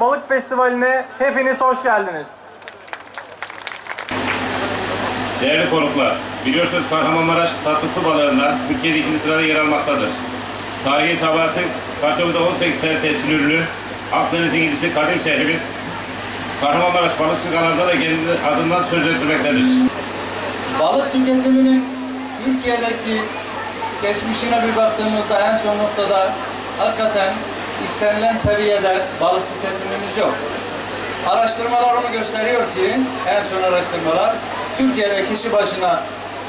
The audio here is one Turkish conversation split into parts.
Balık Festivali'ne hepiniz hoş geldiniz. Değerli konuklar, biliyorsunuz Kahramanmaraş tatlı su balığında Türkiye'de ikinci sırada yer almaktadır. Tarihi tabiatı Karşıyaka'da 18 tane tescil ürünü, Akdeniz İngiliz'i kadim şehrimiz, Kahramanmaraş Balıkçı kanalında da kendi adından söz ettirmektedir. Balık tüketiminin Türkiye'deki geçmişine bir baktığımızda en son noktada hakikaten istenilen seviyede balık tüketimimiz yok. Araştırmalar onu gösteriyor ki, en son araştırmalar, Türkiye'de kişi başına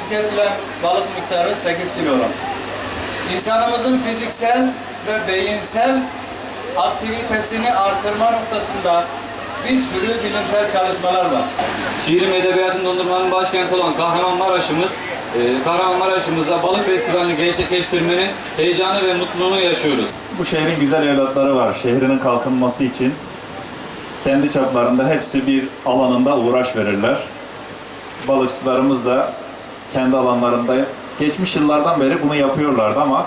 tüketilen balık miktarı 8 kilogram. İnsanımızın fiziksel ve beyinsel aktivitesini artırma noktasında bir sürü bilimsel çalışmalar var. Şiirin ve edebiyatın dondurmanın başkenti olan Kahramanmaraş'ımız, e, Kahramanmaraş'ımızda balık festivalini gerçekleştirmenin heyecanı ve mutluluğunu yaşıyoruz. Bu şehrin güzel evlatları var. Şehrinin kalkınması için kendi çaplarında hepsi bir alanında uğraş verirler. Balıkçılarımız da kendi alanlarında geçmiş yıllardan beri bunu yapıyorlardı ama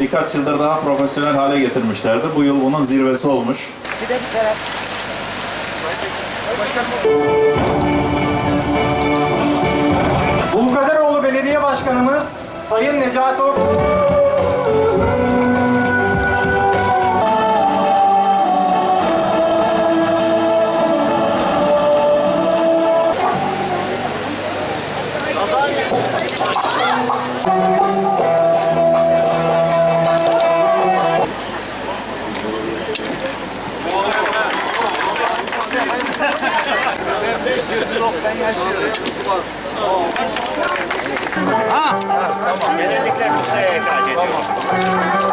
birkaç yıldır daha profesyonel hale getirmişlerdi. Bu yıl bunun zirvesi olmuş. Bulgaroğlu Belediye Başkanımız Sayın Necati Ok... Genellikle Rusya'ya ihraç ediyoruz.